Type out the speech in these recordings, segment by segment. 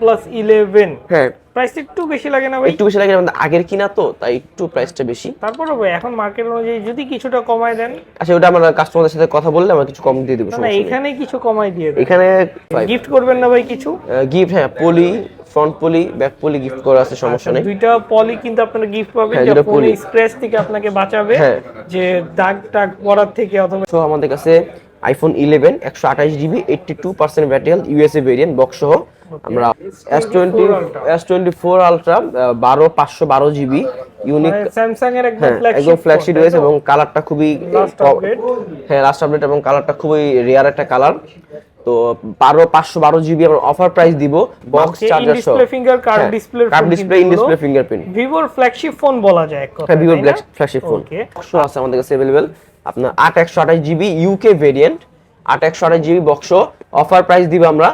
Plus eleven হ্যাঁ। Price একটু বেশি লাগে না ভাই? একটু বেশি লাগে আমাদের আগের কিনা তো তাই একটু প্রাইসটা বেশি। তারপরে ভাই এখন মার্কেট অনুযায়ী যদি কিছুটা কমায় দেন। আচ্ছা ওটা আমরা কাস্টমারদের সাথে কথা বললে আমরা কিছু কম দিয়ে দেবো না। এখানে কিছু কমাই দিয়ে এখানে গিফট করবেন না ভাই কিছু? গিফট হ্যাঁ poly front poly back poly gift করা আছে সমস্যা নেই। দুইটা পলি কিন্তু আপনারা গিফট পাবেন যা দুটো ফোনে poly। স্ক্র্যাচ থেকে আপনাকে বাঁচাবে হ্যাঁ। যে দাগ টাগ পড়ার থেকে অথবা আমাদের কাছে আইফোন ইলেভেন একশো আঠাশ GB eighty two percent battery health USA variant box সহ। আমরা S twenty S twenty four ultra বারো পাঁচশো বারো জিবি ইউনিক স্যামসাং এর একদম হ্যাঁ একদম ফ্ল্যাগশিপ রয়েছে এবং কালারটা খুবই হ্যাঁ লাস্ট আপডেট এবং কালারটা খুবই রেয়ার একটা কালার তো বারো পাঁচশো বারো জিবি আমরা অফার প্রাইস দিব বক্স চার্জার সহ। Finger card display card display in display fingerprint ভিভোর ফ্ল্যাগশিপ ফোন বলা যায় এক কথা হ্যাঁ ভিভো ফ্ল্যাগশিপ ফোন আছে আমাদের কাছে অ্যাভেলেবেল আপনার আট একশো আঠাশ জিবি ইউকে ভেরিয়েন্ট আট একশো আঠাশ জিবি বক্স অফার প্রাইস দিব আমরা।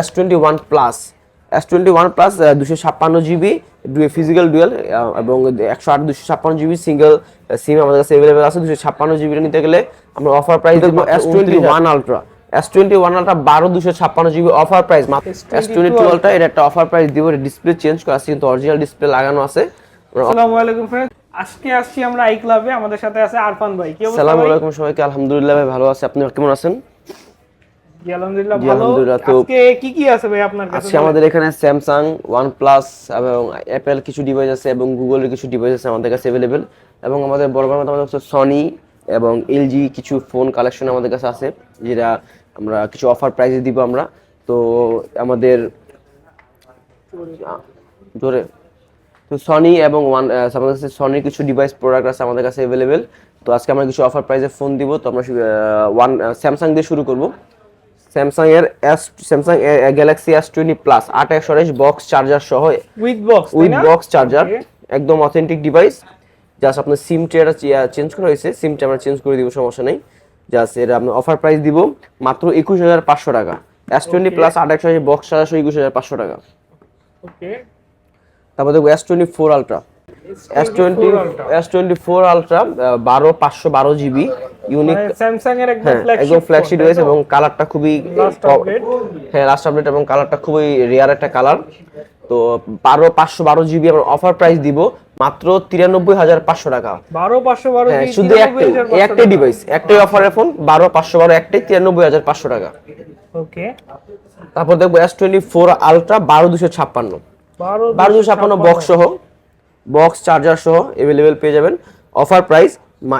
S twenty one plus S twenty one plus দুশো ছাপ্পান্ন জিবি ফিজিক্যাল ডুয়েল এবং একশো আট দুশো ছাপ্পান্ন জিবি সিঙ্গেল সিম আমাদের কাছে অ্যাভেলেবেল আছে। দুশো ছাপ্পান্ন জিবিটা নিতে গেলে আমরা অফার প্রাইস দেখব S twenty one ultra S twenty one ultra বারো দুশো ছাপ্পান্ন জিবি অফার প্রাইস মাত্র এস টোয়েন্টি টু আলট্রা এটা একটা অফার প্রাইস দিব। ডিসপ্লে চেঞ্জ করা আছে কিন্তু অরিজিনাল ডিসপ্লে লাগানো আছে। আসসালামু আলাইকুম ফ্রেন্ড আজকে আসছি আমরা আই ক্লাবে আমাদের সাথে আছে আরফান ভাই। কি অবস্থা সালাম আলাইকুম সবাইকে আলহামদুলিল্লাহ ভাই ভালো আছি। আপনি কেমন আছেন? জি আলহামদুলিল্লাহ ভালো। আজকে কি কি আছে ভাই আপনার কাছে? আজকে আমাদের এখানে স্যামসাং ওয়ানপ্লাস এবং অ্যাপেল কিছু ডিভাইস আছে এবং গুগলের কিছু ডিভাইস আছে আমাদের কাছে অ্যাভেলেবেল এবং আমাদের বড় বড় আমাদের কাছে সনি এবং এলজি কিছু ফোন কালেকশন আমাদের কাছে আছে যেটা আমরা কিছু অফার প্রাইসে দিব আমরা। তো আমাদের জোরে। তো সনি এবং ওয়ান আমাদের কাছে সনির কিছু ডিভাইস প্রোডাক্ট আছে আমাদের কাছে অ্যাভেলেবেল তো আজকে আমরা কিছু অফার প্রাইসে ফোন দিব তো আমরা ওয়ান স্যামসাং দিয়ে শুরু করব। স্যামসাং এর S Samsung Galaxy S twenty plus আট একশো বক্স চার্জার সহ with box with box charger একদম অথেন্টিক ডিভাইস জাস্ট আপনার সিমটা এটা চেঞ্জ করা হয়েছে সিমটা আমরা চেঞ্জ করে দিব সমস্যা নেই। জাস্ট এটা আপনার অফার প্রাইস দিব মাত্র একুশ হাজার পাঁচশো টাকা। এস টোয়েন্টি প্লাস আট একশো বক্স চার্জার সহ একুশ হাজার পাঁচশো টাকা। ওকে তারপর দেখব S twenty four ultra S twenty S twenty four ultra বারো পাঁচশো বারো জিবি ইউনিক স্যামসাং এর একদম ফ্ল্যাগশিপ রয়েছে এবং কালারটা খুবই হ্যাঁ লাস্ট আপডেট এবং কালারটা খুবই রেয়ার একটা কালার তো বারো পাঁচশো বারো জিবি আমরা অফার প্রাইস দিব মাত্র তিরানব্বই হাজার পাঁচশো টাকা। বারো পাঁচশো বারো হ্যাঁ শুধু একটাই একটাই ডিভাইস একটাই অফারের ফোন বারো পাঁচশো বারো একটাই তিরানব্বই হাজার পাঁচশো টাকা। ওকে তারপর দেখব এস টোয়েন্টি ফোর আলট্রা বারো দুশো ছাপ্পান্ন। বারো বারো ছাপ্পান্ন বক্স সহ বক্স চার্জার সহ এভেলেবেল পেয়ে যাবেন। অফার প্রাইস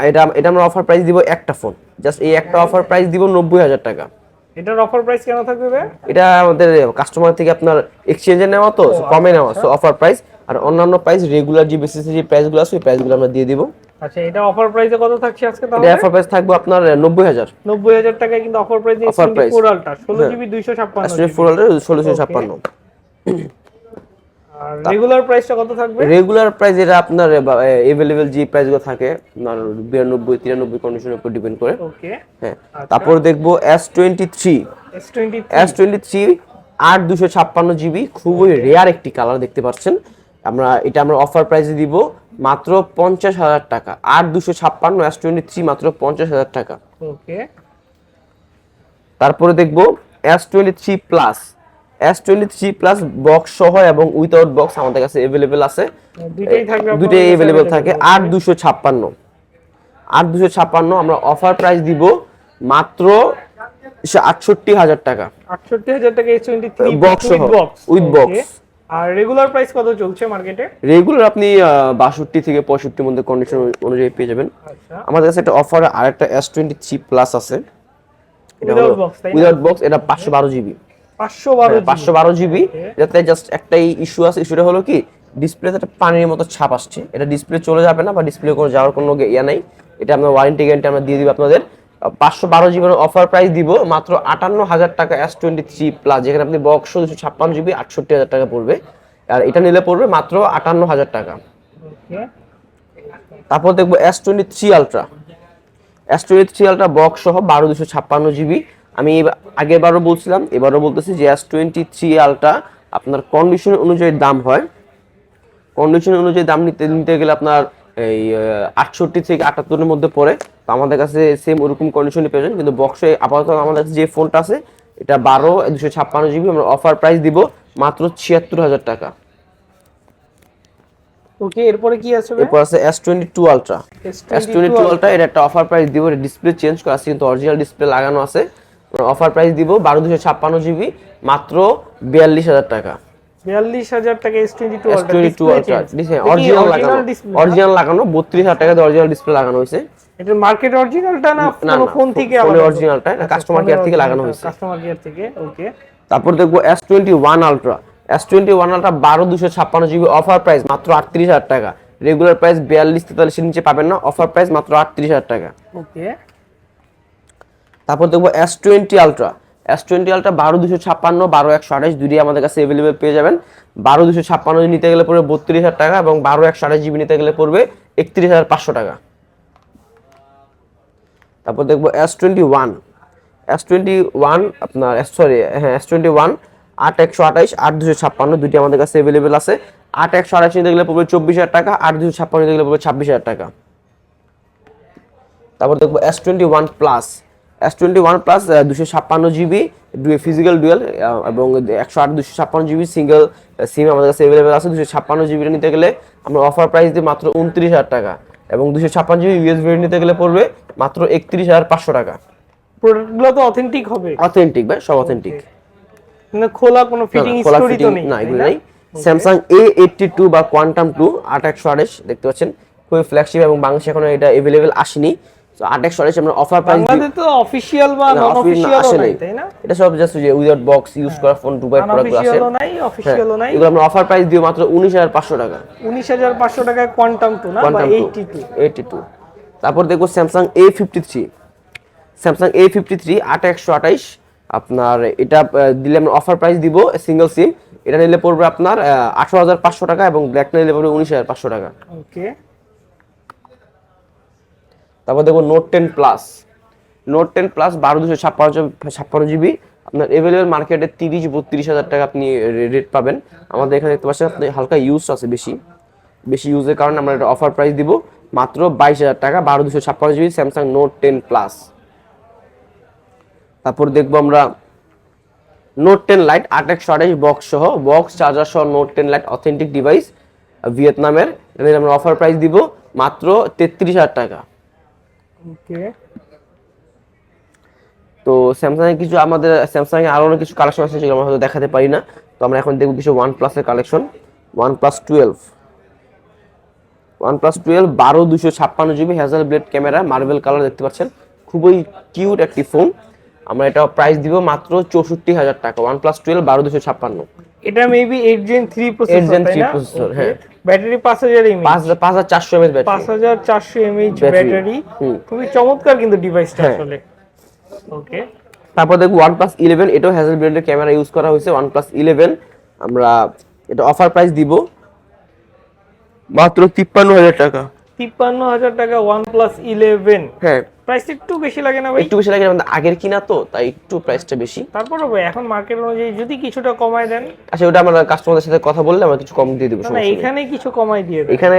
এটা এটা আমরা অফার প্রাইস দিব একটা ফোন জাস্ট এই একটা অফার প্রাইস দিব নব্বই হাজার টাকা। এটার অফার প্রাইস কেন থাকবে এটা আমাদের কাস্টমার থেকে আপনার এক্সচেঞ্জে নেওয়া তো কমে নেওয়া। সো অফার প্রাইস আর অন্যান্য প্রাইস রেগুলার যে বেসিসে যে প্রাইসগুলো আছে ওই প্রাইসগুলো আমরা দিয়ে দিব। আচ্ছা এটা অফার প্রাইসে কত থাকছে আজকে এটা অফার প্রাইস থাকবে আপনার নব্বই হাজার। নব্বই হাজার টাকায় কিন্তু offer price Offer price। Four ultra ষোলো জিবি দুইশো ছাপ্পান্ন ফোর ষোলোশো ছাপ্পান্ন। আর রেগুলার প্রাইসটা কত থাকবে? রেগুলার প্রাইস এটা আপনার এভেলেবেল যে প্রাইসগুলো থাকে আপনার বিরানব্বই তিরানব্বই কন্ডিশনের উপর ডিপেন্ড করে। ওকে হ্যাঁ তারপর দেখব S twenty three S twenty S twenty three আট দুশো ছাপ্পান্ন জিবি খুবই রেয়ার একটি কালার দেখতে পাচ্ছেন। আমরা এটা আমরা অফার প্রাইসে দিব মাত্র পঞ্চাশ হাজার টাকা। আট দুশো ছাপ্পান্ন এস টোয়েন্টি থ্রি মাত্র পঞ্চাশ হাজার টাকা। ওকে তারপরে দেখব S twenty three plus S twenty three plus box সহ এবং উইথাউট বক্স আমাদের কাছে অ্যাভেলেবেল আছে। দুটোই অ্যাভেলেবেল। থাকে। আট দুশো ছাপ্পান্ন। আট দুশো ছাপ্পান্ন আমরা অফার প্রাইস দিব মাত্র আটষট্টি হাজার টাকা। আটষট্টি হাজার টাকা এস টোয়েন্টি থ্রি Box সহ, with box। আর রেগুলার প্রাইস কত চলছে মার্কেটে রেগুলার আপনি বাষট্টি থেকে পঁয়ষট্টির মধ্যে কন্ডিশন অনুযায়ী পেয়ে যাবেন। আচ্ছা। আমাদের কাছে একটা অফার আর একটা এস টোয়েন্টি থ্রি প্লাস আছে box, উইদাউট বক্স এটা পাঁচশো বারো জিবি পাঁচশো বারো পাঁচশো বারো জিবি। যাতে জাস্ট একটাই ইস্যু আছে ইস্যুটা হলো কি ডিসপ্লেতে একটা পানির মতো ছাপ আসছে। এটা ডিসপ্লে চলে যাবে না বা ডিসপ্লে কোনো যাওয়ার কোনো ইয়া নাই। এটা আপনার ওয়ারেন্টি গ্যারান্টি আমরা দিয়ে দিব আপনাদের। পাঁচশো বারো জিবির অফার প্রাইস দিব মাত্র আটান্ন হাজার টাকা এস টোয়েন্টি থ্রি প্লাস যেখানে আপনি বক্স দুশো ছাপ্পান্ন জিবি আটষট্টি হাজার টাকা পড়বে। আর এটা নিলে পড়বে মাত্র আটান্ন হাজার টাকা। তারপর দেখব S twenty three ultra S twenty three ultra box সহ বারো দুশো ছাপ্পান্ন জিবি। আমি আগেরবারও বলছিলাম এবারও বলতেছি যে এস টোয়েন্টি থ্রি আলট্রা আপনার কন্ডিশন অনুযায়ী দাম হয়। কন্ডিশন অনুযায়ী দাম নিতে নিতে গেলে আপনার এই আটষট্টি থেকে আটাত্তরের মধ্যে পড়ে। তো আমাদের কাছে সেম ওরকম কন্ডিশনই পেয়ে যাবেন। কিন্তু বক্সে আপাতত আমাদের কাছে যে ফোনটা আছে এটা বারো দুশো ছাপ্পান্ন জিবি আমরা অফার প্রাইস দিব মাত্র ছিয়াত্তর হাজার টাকা। ওকে এরপরে কি আছে এরপর আছে S twenty two ultra S twenty two ultra. এটা একটা অফার প্রাইস দিব ডিসপ্লে চেঞ্জ করা আছে কিন্তু অরিজিনাল ডিসপ্লে লাগানো আছে। অফার প্রাইস দিব বারো দুশো ছাপ্পান্ন জিবি মাত্র বিয়াল্লিশ হাজার টাকা। বিয়াল্লিশ হাজার টাকা S twenty two S twenty two original লাগানো? অরিজিনাল লাগানো বত্রিশ হাজার টাকা অরিজিনাল ডিসপ্লে লাগানো হয়েছে। এটা মার্কেট অরিজিনালটা না না, কোনো ফোন থেকে আলাদা অরিজিনালটা এটা কাস্টমার কেয়ার থেকে লাগানো হয়েছে। কাস্টমার কেয়ার থেকে ওকে তারপর দেখব S twenty one ultra S twenty one ultra বারো দুশো ছাপ্পান্ন জিবি অফার প্রাইস মাত্র আটত্রিশ হাজার টাকা। রেগুলার প্রাইস বিয়াল্লিশ তেতাল্লিশের নিচে পাবেন না অফার প্রাইস মাত্র আটত্রিশ হাজার টাকা। ওকে তারপর দেখব S twenty ultra S twenty ultra বারো দুশো ছাপ্পান্ন, বারো একশো আঠাশ দুটি আমাদের কাছে অ্যাভেলেবেল পেয়ে যাবেন। বারো দুশো ছাপ্পান্ন নিতে গেলে পড়বে বত্রিশ হাজার টাকা এবং বারো একশো আঠাশ জিবি নিতে গেলে পড়বে একত্রিশ হাজার পাঁচশো টাকা। তারপর দেখব S twenty one S twenty one আপনার সরি হ্যাঁ এস টোয়েন্টি ওয়ান আট একশো আঠাইশ আট দুশো ছাপ্পান্ন দুটি আমাদের কাছে অ্যাভেলেবেল আছে। আট একশো আঠাশ নিতে গেলে পড়বে চব্বিশ হাজার টাকা, আট দুশো ছাপ্পান্ন নিতে গেলে পড়বে ছাব্বিশ হাজার টাকা। তারপর দেখব S twenty one plus S twenty one plus দুশো ছাপ্পান্ন জিবি ফিজিক্যাল ডুয়েল এবং একশো আট দুশো ছাপ্পান্ন জিবি সিঙ্গেল সিম আমাদের কাছে অ্যাভেলেবেল আছে। দুশো ছাপ্পান্ন জিবিটা নিতে গেলে আমরা অফার প্রাইস দিই মাত্র উনত্রিশ হাজার টাকা এবং দুশো ছাপ্পান্ন জিবি ইউএসবি নিতে গেলে পড়বে মাত্র একত্রিশ হাজার পাঁচশো টাকা। প্রোডাক্টগুলো তো অথেন্টিক হবে। অথেন্টিক ভাই সব অথেন্টিক খোলা কোনো ফিটিং খোলা স্টোরি তো নেই না এগুলো? নেই। স্যামসাং এ এইটটি টু বা কোয়ান্টাম টু আট একশো আঠাশ দেখতে পাচ্ছেন? খুবই ফ্ল্যাগশিপ এবং বাংলাদেশে এখনও এটা অ্যাভেলেবেল আসেনি। তো আট একশো আঠাশ আমরা অফার প্রাইস বাংলাদেশে তো অফিসিয়াল বা নন আসে নাই। তাই না? এটা সব জাস্ট যে উইদাউট বক্স ইউজ করা ফোন দুবাই প্রোডাক্ট আছে। আনঅফিসিয়ালও নাই অফিসিয়ালও নাই। এগুলো আমরা অফার প্রাইস দিও মাত্র উনিশ হাজার পাঁচশো টাকা। উনিশ হাজার পাঁচশো টাকায় কোয়ান্টাম টু না? বা quantum eighty two eighty two তারপর দেখব Samsung A fifty three Samsung A fifty three আট একশো আঠাইশ। আপনার এটা দিলে আমরা অফার প্রাইস দিব সিঙ্গেল সিম এটা নিলে পড়বে আপনার আঠারো হাজার পাঁচশো টাকা এবং ব্ল্যাক নিলে পড়বে উনিশ হাজার পাঁচশো টাকা। ওকে তারপর দেখব note ten plus note ten plus বারো দুশো ছাপ্পান্ন ছাপ্পান্ন জিবি আপনার এভেলেবেল মার্কেটে তিরিশ, বত্রিশ হাজার টাকা আপনি রেট পাবেন। আমাদের এখানে দেখতে পাচ্ছেন আপনি হালকা ইউজ আছে বেশি। বেশি ইউজের কারণে আমরা এটা অফার প্রাইস দিব। মাত্র বাইশ হাজার টাকা, বারো দুশো ছাপ্পান্ন GB Samsung note ten plus তারপর দেখব আমরা নোট টেন লাইট আট একশো আঠাশ বক্স সহ বক্স চার্জার সহ note ten lite authentic device ভিয়েতনামের এটা আমরা অফার প্রাইস দিব মাত্র তেত্রিশ হাজার টাকা। ওকে। তো স্যামসাং এর কিছু আমাদের স্যামসাং এর আরও কিছু কালেকশন আছে যেগুলো আমরা হয়তো দেখাতে পারি না। তো আমরা এখন দেখব কিছু ওয়ান প্লাসের collection one plus twelve one plus twelve বারো দুশো ছাপ্পান্ন GB Hasselblad camera marble colour দেখতে পাচ্ছেন। খুবই কিউট একটি ফোন আমরা এটা প্রাইস দিব মাত্র চৌষট্টি হাজার টাকা। ওয়ান প্লাস টুয়েলভ বারো দুশো ছাপ্পান্ন। এটা maybe eight gen three processor 8 Gen তাই 3 না? processor, হ্যাঁ। ব্যাটারি পাঁচ হাজার এমএইচ পাঁচ হাজার পাঁচ হাজার চারশো এমএস পাঁচ ব্যাটারি হাজার চারশো এমএইচ ব্যাটারি খুবই চমৎকার কিন্তু ডিভাইসটা হ্যাঁ। আসলে। ওকে তারপর দেখব ওয়ান প্লাস ইলেভেন এটাও হ্যাজেল ব্র্যান্ডের ক্যামেরা ইউজ করা হয়েছে প্লাস ইলেভেন আমরা এটা অফার প্রাইস দিব। মাত্র তিপ্পান্ন হাজার টাকা। তিপ্পান্ন হাজার টাকা ওয়ান প্লাস ইলেভেন হ্যাঁ প্রাইস একটু বেশি লাগে না ভাই? একটু বেশি লাগে আমাদের আগের কিনা তো তাই একটু প্রাইসটা বেশি। তারপরে ভাই এখন মার্কেট অনুযায়ী যদি কিছুটা কমায় দেন। আচ্ছা ওটা আমরা কাস্টমারদের সাথে কথা বললে আমরা কিছু কম দিয়ে দেবো না, না। এখানে কিছু কমাই দিয়ে দেন এখানে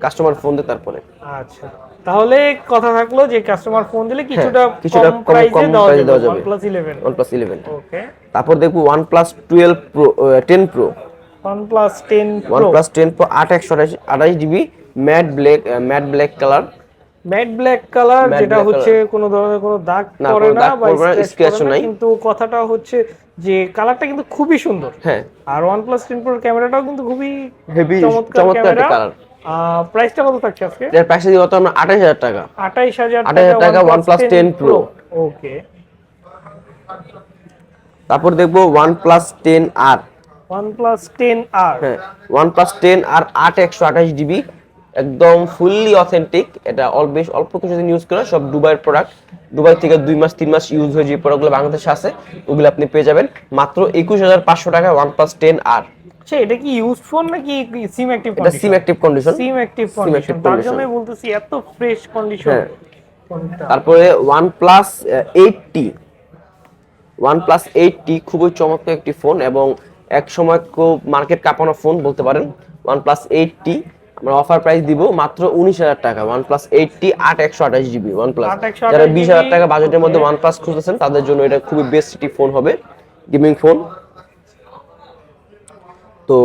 কাস্টমার ফোন দেয় তারপরে। আচ্ছা তাহলে কথা থাকল যে কাস্টমার ফোন দিলে কিছুটা কিছুটা কম কম- প্রাইসে দেওয়া যাবে। OnePlus 11 one plus eleven okay তারপর দেখব plus twelve pro ten pro OnePlus 10 one Pro pro আট একশো আঠাশ আঠাশ GB matte black matte black colour. Matte black colour যেটা হচ্ছে কোনো ধরনের কোনো দাগ পড়ে না বা না, নাই। কিন্তু কথাটা হচ্ছে যে কালারটা কিন্তু খুবই সুন্দর। হ্যাঁ। আর OnePlus 10 Pro ক্যামেরাটাও কিন্তু খুবই হেভি চমৎকার একটা কালার। প্রাইসটা কত থাকছে আজকে? এর প্রাইস দিব তো আমরা আঠাশ হাজার টাকা 28000 28,000 টাকা OnePlus 10 Pro ওকে তারপর দেখব টেন আর OnePlus 10R হ্যাঁ আর আট একশো আঠাশ জিবি একদম ফুললি অথেন্টিক এটা অল বেশ অল্প কিছুদিন ইউজ করে সব দুবাইয়ের প্রোডাক্ট দুবাই থেকে দুই মাস তিন মাস ইউজ হয়ে যে প্রোডাক্টগুলো বাংলাদেশে আছে ওগুলো আপনি পেয়ে যাবেন। মাত্র একুশ হাজার পাঁচশো টাকা ওয়ান প্লাস টেন আর আচ্ছা এটা কি ইউজ ফোন নাকি সিম অ্যাক্টিভ এটা SIM active condition SIM active condition তার। জন্যই বলতেছি এত ফ্রেশ কন্ডিশন হ্যাঁ। তারপরে one plus eighty one plus eighty খুবই চমৎকার একটি ফোন এবং এক সময় খুব মার্কেট কাঁপানো ফোন বলতে পারেন। ওয়ান প্লাস এইটটি আমরা অফার প্রাইস দিব মাত্র উনিশ হাজার টাকা ওয়ান প্লাস এইটটি আট একশো আঠাশ জিবি ওয়ান প্লাস যারা বিশ হাজার টাকা বাজেটের মধ্যে ওয়ান প্লাস খুঁজতেছেন তাদের জন্য এটা খুবই বেস্ট একটি ফোন হবে গেমিং ফোন তো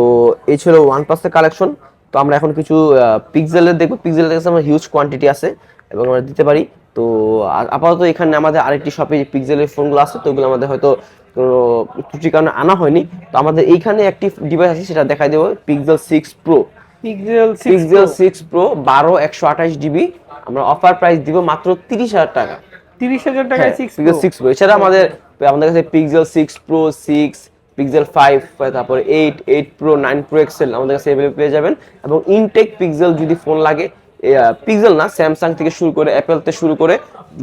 এই ছিল ওয়ান প্লাসের কালেকশন তো আমরা এখন কিছু পিক্সেলের দেখব। পিক্সেলের কাছে আমার হিউজ কোয়ান্টিটি আছে এবং আমরা দিতে পারি। তো আপাতত এখানে আমাদের আরেকটি শপে পিক্সেলের ফোনগুলো আছে তো ওগুলো আমাদের হয়তো ত্রুটির কারণে আনা হয়নি। তো আমাদের এইখানে একটি ডিভাইস আছে সেটা দেখাই দেবো Pixel six pro Pixel six pro বারো একশো আঠাশ জিবি আমরা অফার প্রাইস দিব মাত্র তিরিশ হাজার টাকা। তিরিশ হাজার টাকায় সিক্স পিক্সেল সিক্স প্রো এছাড়া আমাদের আমাদের কাছে Pixel six pro six Pixel five তারপর eight eight pro nine pro XL আমাদের কাছে অ্যাভেলেবল পেয়ে যাবেন। এবং ইনটেক পিক্সেল যদি ফোন লাগে পিক্সেল না স্যামসাং থেকে শুরু করে অ্যাপেল থেকে শুরু করে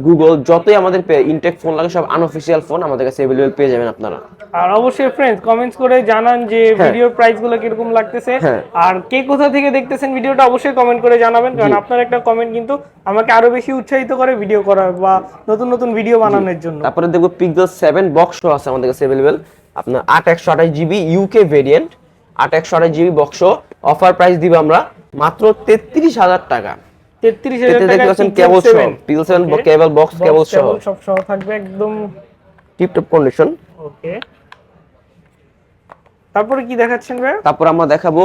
গুগল যতই আমাদের ইনটেক ফোন লাগে সব আনঅফিসিয়াল ফোন আমাদের কাছে অ্যাভেলেবল পেয়ে যাবেন আপনারা। আর অবশ্যই ফ্রেন্ডস কমেন্টস করে জানান যে ভিডিওর প্রাইসগুলো কীরকম লাগতেছে। হ্যাঁ। আর কে কোথা থেকে দেখতেছেন ভিডিওটা অবশ্যই কমেন্ট করে জানাবেন কারণ আপনার একটা কমেন্ট কিন্তু আমাকে আরও বেশি উৎসাহিত করে ভিডিও করার বা নতুন নতুন ভিডিও বানানোর জন্য। তারপরে দেখব পিক্সেল সেভেন বক্স আছে আমাদের কাছে অ্যাভেলেবেল আপনার আট একশো আঠাশ জিবি ইউকে ভেরিয়েন্ট আট একশো আঠাশ জিবি বক্স অফার প্রাইস দিব আমরা। মাত্র তেত্রিশ হাজার টাকা। তেত্রিশ এতে হাজার দেখতে পাচ্ছেন কেবল সহ Pixel seven cable box cable সহ সব সহ থাকবে একদম টিপটপ কন্ডিশন ওকে তারপরে কি দেখাচ্ছেন ভাই? তারপর আমরা দেখাবো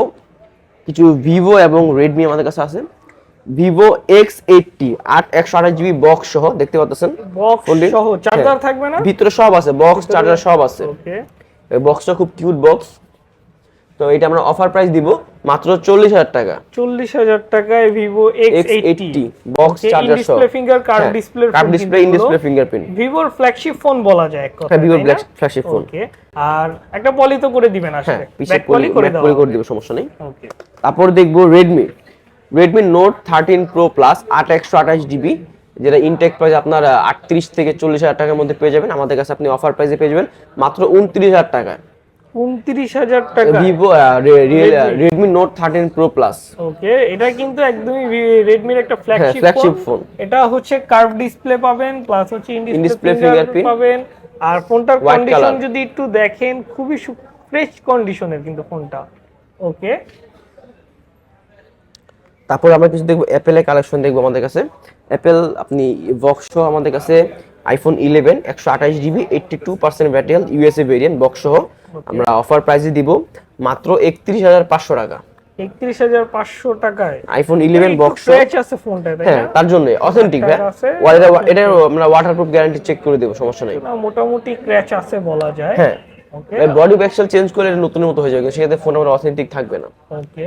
কিছু ভিভো এবং রেডমি আমাদের কাছে আছে। ভিভো এক্স এইটটি আট একশো আঠাশ জিবি বক্স সহ দেখতে পাচ্ছেন? সহ চার্জার হ্যাঁ। থাকবে না? ভিতরে সব আছে বক্স চার্জার সব আছে। বক্সটা খুব কিউট বক্স তো এটা আমরা অফার প্রাইস দিব মাত্র চল্লিশ হাজার টাকা। চল্লিশ হাজার টাকায় Vivo X eighty box charger সহ। Display finger card display curve display in display fingerprint ভিভোর ফ্ল্যাগশিপ ফোন বলা যায় এক কথা হ্যাঁ ভিভো ব্ল্যাক ফোন ওকে আর একটা পলি তো করে দিবেন হ্যাঁ আসলে ব্যাক পলি করে দাও করে করে দিব সমস্যা নেই। ওকে তারপর দেখব Redmi Redmi note thirteen pro plus আট একশো আঠাশ জিবি যেটা ইনটেক প্রাইস আপনার আটত্রিশ থেকে চল্লিশ হাজার টাকার মধ্যে পেয়ে যাবেন। আমাদের কাছে আপনি অফার প্রাইসে পেয়ে যাবেন মাত্র উনত্রিশ হাজার টাকায়। উনত্রিশ হাজার টাকা। Vivo Redmi note thirteen pro plus okay এটা কিন্তু একদমই রেডমির একটা ফ্ল্যাগশিপ হ্যাঁ, ফোন এটা হচ্ছে কার্ভ ডিসপ্লে পাবেন প্লাস হচ্ছে ইন ডিসপ্লে ফিঙ্গারপ্রিন্ট পাবেন। আর ফোনটার কন্ডিশন যদি একটু দেখেন খুবই ফ্রেশ কন্ডিশনের কিন্তু ফোনটা ওকে তারপর আমরা কিছু দেখব অ্যাপেলের কালেকশন দেখব আমাদের কাছে। অ্যাপেল আপনি বক্স আমাদের কাছে আইফোন ইলেভেন একশো আঠাশ GB eighty two percent battery USA variant box সহ আমরা অফার প্রাইসে দিব মাত্র একত্রিশ হাজার পাঁচশো টাকা। একত্রিশ হাজার পাঁচশো টাকায়? আইফোন ইলেভেন বক্স আছে ফোনটা হ্যাঁ তার জন্য অথেন্টিক আছে। এটা আমরা ওয়াটারপ্রুফ গ্যারান্টি চেক করে দেবো সমস্যা নেই। মোটামুটি ক্র্যাচ আছে বলা যায়। হ্যাঁ। বডি ব্যাকসেল চেঞ্জ করলে এটা নতুনের মতো হয়ে যাবে সেক্ষেত্রে ফোন আমার অথেন্টিক থাকবে না। ওকে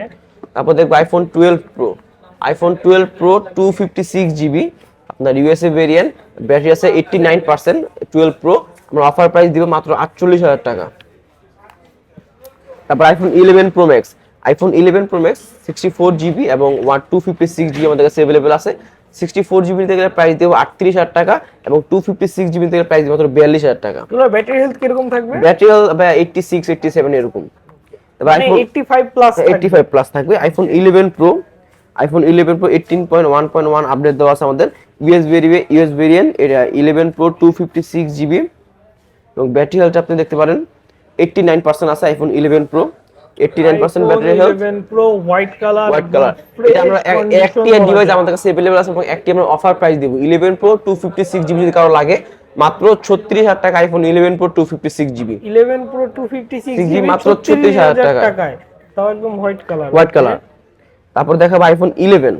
তারপর দেখব iPhone twelve pro iPhone twelve pro two fifty six GB আপনার ইউএসএ ভেরিয়েন্ট ব্যাটারি আছে eighty nine percent twelve pro আমরা অফার প্রাইস দিব মাত্র আটচল্লিশ হাজার টাকা। তারপর iPhone eleven pro max iPhone eleven pro max sixty four GB এবং one two fifty six GB আমাদের কাছে অ্যাভেলেবেল আছে। সিক্সটি ফোর জিবি থেকে প্রাইস দেবো আটত্রিশ হাজার টাকা এবং টু ফিফটি সিক্স জিবি থেকে প্রাইস মাত্র বিয়াল্লিশ হাজার টাকা। ব্যাটারি হেলথ কীরকম থাকবে? Battery health eighty six eighty seven এরকম। IPhone 85 plus eighty five plus থাকবে। IPhone eleven pro iPhone eleven pro eighteen point one point one update দেওয়া আছে আমাদের। ইউএস ভেরিয়ে ইউএস ভেরিয়েন্ট এটা eleven pro two fifty six GB এবং battery health আপনি দেখতে পারেন এইটটি নাইন পার্সেন্ট আছে iPhone eleven pro eighty nine percent battery health 11 pro white colour white colour এটা আমরা একটি ডিভাইস আমাদের কাছে অ্যাভেলেবল আছে এবং একটি আমরা অফার প্রাইস দিব। Eleven pro two fifty six GB যদি কারও লাগে মাত্র ছত্রিশ হাজার টাকা iPhone eleven pro two fifty six GB 11 প্রো 256 GB জিবি মাত্র 36,000 টাকায়। টাকায়। তাও একদম হোয়াইট কালার হোয়াইট কালার তারপর দেখাবো iPhone eleven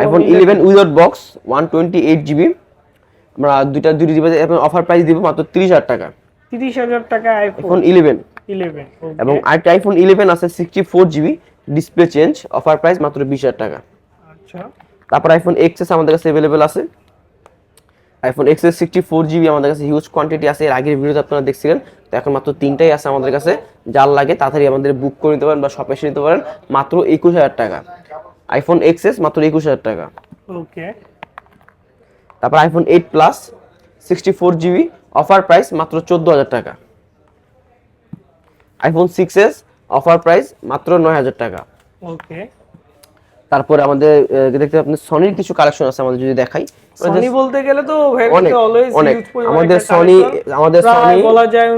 iPhone eleven without box one twenty eight GB আমরা দুইটা দুইটা ডিভাইস অফার প্রাইস দিব মাত্র তিরিশ হাজার টাকা। 30000 টাকা আইফোন আইফোন ইলেভেন এবং আরেকটা আইফোন ইলেভেন আছে sixty four GB display change offer price মাত্র বিশ হাজার টাকা। আচ্ছা। তারপর আইফোন এক্সএস আমাদের কাছে অ্যাভেলেবেল আছে। IPhone XS sixty four GB আমাদের কাছে হিউজ কোয়ান্টিটি আছে এর আগের ভিডিওতে আপনারা দেখছিলেন। তো এখন মাত্র তিনটাই আছে আমাদের কাছে। যার লাগে তাড়াতাড়ি আমাদের বুক করে নিতে পারেন বা শপে এসে নিতে পারেন। মাত্র একুশ হাজার টাকা। আইফোন এক্সএস মাত্র একুশ হাজার টাকা। ওকে তারপর iPhone eight plus sixty four GB offer price মাত্র চোদ্দ হাজার টাকা। IPhone six S offer price মাত্র নয় হাজার টাকা। ওকে তারপরে আমাদের দেখতে আপনি সনির কিছু কালেকশন আছে আমাদের যদি দেখাই। সনি বলতে গেলে তো অনেক, অনেক। আমাদের সনি আমাদের Sony- বলা যায়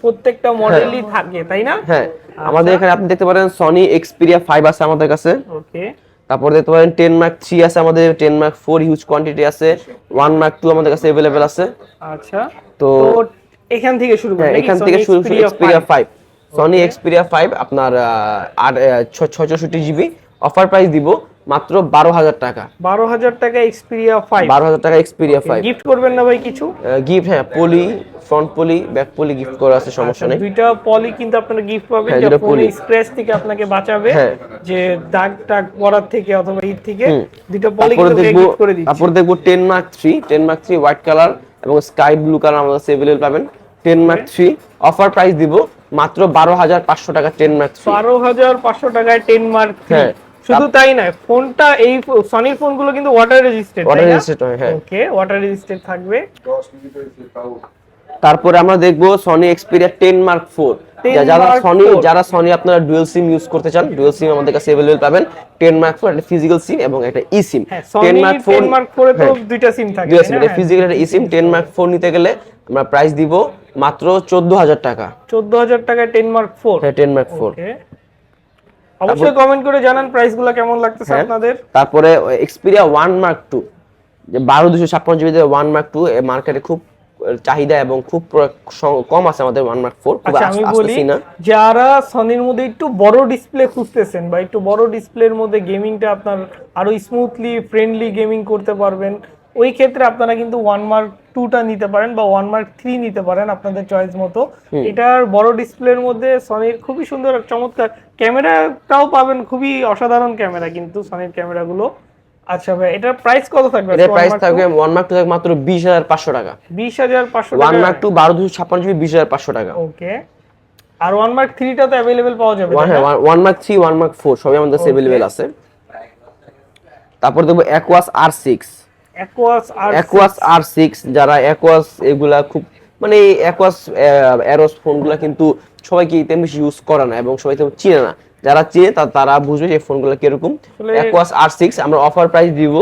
প্রত্যেকটা মডেলই থাকে তাই না? হ্যাঁ। আমাদের এখানে আপনি দেখতে পারেন সনি এক্সপিরিয়া ফাইভ আছে আমাদের কাছে। ওকে তারপর দেখতে পারেন টেন মার্ক থ্রি আছে আমাদের ten mark four huge quantity আছে ওয়ান মার্ক টু আমাদের কাছে অ্যাভেলেবেল আছে। আচ্ছা। তো এখান থেকে শুরু করি হ্যাঁ এখান থেকে শুরু Xperia five Sony Xperia five আপনার আট ছয়ষট্টি জিবি অফার প্রাইস দিব। মাত্র বারো হাজার টাকা। বারো হাজার টাকা এক্সপিরিয়া ফাইভ বারো হাজার টাকা এক্সপিরিয়া ফাইভ গিফট করবেন না ভাই কিছু? গিফট হ্যাঁ poly front poly back poly gift করা আছে সমস্যা নেই। দুইটা পলি কিন্তু আপনারা গিফট পাবেন poly। স্ক্র্যাচ থেকে আপনাকে বাঁচাবে হ্যাঁ। যে দাগ টাগ পড়ার থেকে অথবা ঈদ থেকে দুইটা পলি কিন্তু গিফট করে দিচ্ছি। তারপর দেখব ten mark three ten mark three white colour এবং স্কাই ব্লু কালার আমাদের কাছে পাবেন। Ten mark three offer price দিব মাত্র বারো হাজার পাঁচশো টাকা টেন মার্ক থ্রি বারো হাজার পাঁচশো টাকায় টেন মার্ক হ্যাঁ। শুধু তাই নয় ফোনটা এই সনির ফোনগুলো কিন্তু ওয়াটার রেজিস্টেড অর্ডার রেজিস্ট্রেট হয় হ্যাঁ। ওকে ওয়াটার রেজিস্টেড থাকবে। তারপরে আমরা দেখব Sony Xperia ten mark four 10 যারা সনি যারা সনি আপনারা ডুয়েল সিম ইউজ করতে চান ডুয়েল সিম আমাদের কাছে অ্যাভেলেবল পাবেন। টেন মার্ক ফোর একটা ফিজিক্যাল সিম এবং একটা ই সিম হ্যাঁ সনি টেন মার্ক ফোরে তো দুইটা সিম থাকে ডুয়েল তাই সিম? এটা ফিজিক্যাল একটা e SIM ten mark four নিতে গেলে আমরা প্রাইস দিব মাত্র চোদ্দ হাজার টাকা। চোদ্দ হাজার টাকায় টেন মার্ক ফোর হ্যাঁ টেন মার্ক ফোর ওকে অবশ্যই কমেন্ট করে জানান প্রাইসগুলো কেমন লাগতেছে হ্যাঁ। আপনাদের তারপরে এক্সপিরিয়া ওয়ান মার্ক টু যে বারো দুশো ছাপ্পান্ন জিবি ওয়ান মার্ক টু মার্কেটে খুব চাহিদা এবং খুব কম আছে আমাদের ওয়ান মার্ক ফোর খুব আচ্ছা আমি বলি না যারা সনির মধ্যে একটু বড় ডিসপ্লে খুঁজতেছেন বা একটু বড় ডিসপ্লের মধ্যে গেমিংটা আপনার আরও স্মুথলি ফ্রেন্ডলি গেমিং করতে পারবেন ওই ক্ষেত্রে আপনারা কিন্তু ওয়ান মার্ক টুটা নিতে পারেন বা ওয়ান মার্ক থ্রি নিতে পারেন আপনাদের চয়েস মতো। এটার বড় ডিসপ্লের মধ্যে সনির খুবই সুন্দর আর চমৎকার ক্যামেরাটাও পাবেন খুবই অসাধারণ ক্যামেরা কিন্তু সনির ক্যামেরাগুলো আচ্ছা ভাই এটার প্রাইস কত থাকবে? এটার প্রাইস থাকবে ওয়ান মার্ক টু মাত্র বিশ হাজার পাঁচশো টাকা। বিশ হাজার পাঁচশো ওয়ান মার্ক টু বারো দুশো ছাপ্পান্ন জিবি বিশ হাজার পাঁচশো টাকা। ওকে আর ওয়ান মার্ক থ্রিটা তো অ্যাভেলেবেল পাওয়া যাবে ওয়ান হ্যাঁ one mark three one mark four সবই আমাদের কাছে অ্যাভেলেবেল আছে। তারপর দেখব Aquos R six Aquos R six যারা অ্যাকোয়াস এগুলা খুব মানে এই অ্যাকোয়াস অ্যারোস ফোনগুলা কিন্তু সবাই কি তেমন বেশি ইউজ করে না এবং সবাই তেমন চিনে না। যারা তা তারা বুঝবে যে ফোনগুলো কীরকম। অ্যাকোয়াস আর সিক্স আমরা অফার প্রাইস দিব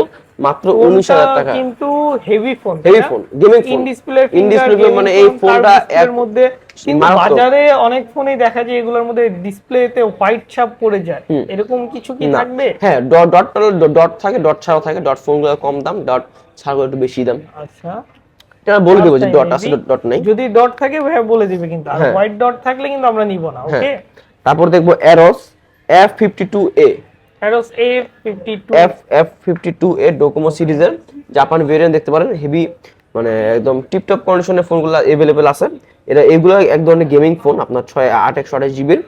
মাত্র উনিশ হাজার টাকা। কিন্তু heavy phone heavy phone gaming in display in display মানে এই ফোনটা এর মধ্যে কিন্তু বাজারে অনেক ফোনেই দেখা যায় এগুলোর মধ্যে ডিসপ্লেতে হোয়াইট ছাপ পড়ে যায়। এরকম কিছু কি থাকবে? হ্যাঁ ডট ডট ডট থাকে ডট ছাড়াও থাকে ডট ফোনগুলো কম দাম ডট ছাড়াও একটু বেশি দাম। আচ্ছা। এটা বলে দেবো যে ডট ডট নেই যদি ডট থাকে ভাইয়া বলে দিবে কিন্তু। আর হ্যাঁ। হোয়াইট ডট থাকলে কিন্তু আমরা নিব না ওকে? তারপর দেখব Arrows F fifty two A Arrows A fifty two F F fifty two A Docomo সিরিজের জাপান ভেরিয়েন্ট দেখতে পারেন। হেভি মানে একদম টিপটপ কন্ডিশনের ফোনগুলো অ্যাভেলেবেল আছে। এটা এগুলো এক ধরনের গেমিং ফোন আপনার ছয় আট একশো আঠাশ জিবির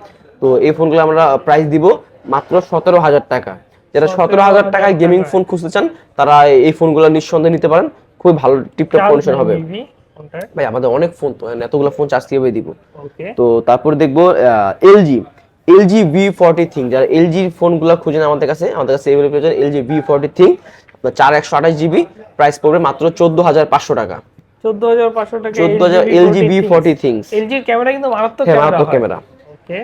তো এই ফোনগুলো আমরা প্রাইস দিব মাত্র সতেরো হাজার টাকা। যারা সতেরো হাজার টাকায় গেমিং ফোন খুঁজতে চান তারা এই ফোনগুলো নিঃসন্দেহে নিতে পারেন। খুবই ভালো টিপটপ কন্ডিশন হবে। ভাই আমাদের অনেক ফোন তো এতগুলো ফোন চার্জ কীভাবে দিব? তো তারপরে দেখব LG LG V forty ThinQ যারা এলজি ফোনগুলো খুঁজেন আমাদের কাছে আমাদের কাছে এভেলেবল পেয়ে এলজি ভি ফর্টি থিং চার একশো আঠাশ জিবি প্রাইস পড়বে মাত্র চোদ্দ হাজার পাঁচশো টাকা। টাকা ক্যামেরা কিন্তু মারাত্মক ক্যামেরা মারাত্মক ক্যামেরা ওকে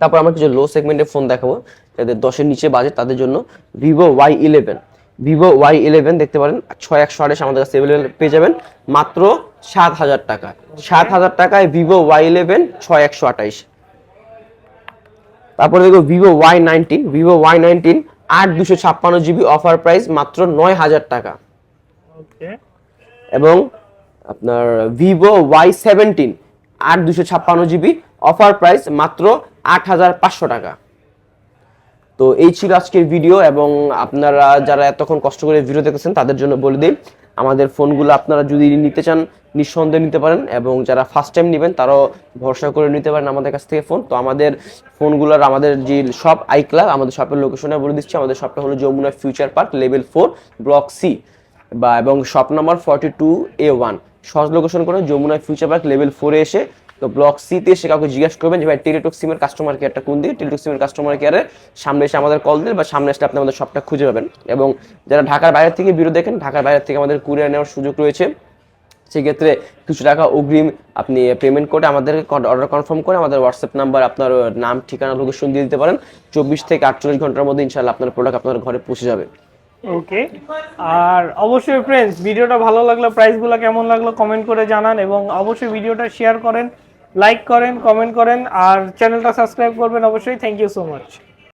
তারপর আমরা কিছু লো সেগমেন্টের ফোন দেখাবো। যাদের দশের নিচে বাজেট তাদের জন্য Vivo Y eleven Vivo Y eleven দেখতে পারেন ছয় একশো আঠাশ আমাদের কাছে অ্যাভেলেবেল পেয়ে যাবেন। মাত্র সাত হাজার টাকা। সাত হাজার টাকায় ভিভো ওয়াই ইলেভেন ছয় একশো আঠাইশ তারপরে দেখো Vivo Y nineteen Vivo Y nineteen আট দুশো ছাপ্পান্ন জিবি অফার প্রাইস মাত্র নয় হাজার টাকা। এবং আপনার ভিভো ওয়াই সেভেন্টিন আট দুশো ছাপ্পান্ন জিবি অফার প্রাইস মাত্র আট হাজার পাঁচশো টাকা। তো এই ছিল আজকের ভিডিও এবং আপনারা যারা এতক্ষণ কষ্ট করে ভিডিও দেখেছেন, তাদের জন্য বলে দিই, আমাদের ফোনগুলো আপনারা যদি নিতে চান, নিঃসন্দেহে নিতে পারেন এবং যারা ফার্স্ট টাইম নেবেন, তারাও ভরসা করে নিতে পারেন আমাদের কাছ থেকে ফোন তো আমাদের ফোনগুলোর আমাদের যে শপ আইক্লাস আমাদের শপের লোকেশনে বলে দিচ্ছি, আমাদের শপটা হলো Jamuna future park level four block C বা এবং shop number forty two A one সহজ লোকেশন করে যমুনা ফিউচার পার্ক লেভেল ফোরে এসে তো ব্লক সিতে এসে কাউকে জিজ্ঞাসা করবেন যে ভাই টেলিটক সিমের কাস্টমার কেয়ারটা কোন দিয়ে টেলিটক সিমের কাস্টমার কেয়ারে সামনে এসে আমাদের কল দিন বা সামনে এসে আপনি আমাদের শপটা খুঁজে পাবেন এবং যারা ঢাকার বাইরে থেকে ভিডিও দেখেন ঢাকার বাইরে থেকে আমাদের কুরিয়ার নেওয়ার সুযোগ রয়েছে সেক্ষেত্রে কিছু টাকা অগ্রিম আপনি পেমেন্ট করে আমাদের অর্ডার কনফার্ম করে আমাদের হোয়াটসঅ্যাপ নাম্বার আপনার নাম ঠিকানা লোকেশন দিয়ে দিতে পারেন চব্বিশ থেকে আটচল্লিশ ঘণ্টার মধ্যে ইনশাল্লাহ আপনার প্রোডাক্ট আপনার ঘরে পৌঁছে যাবে ওকে আর অবশ্যই ফ্রেন্ডস ভিডিওটা ভালো লাগল প্রাইসগুলো কেমন লাগল কমেন্ট করে জানান এবং অবশ্যই ভিডিওটা শেয়ার করেন লাইক করেন কমেন্ট করেন, আর চ্যানেলটা সাবস্ক্রাইব করবেন অবশ্যই। Thank you so much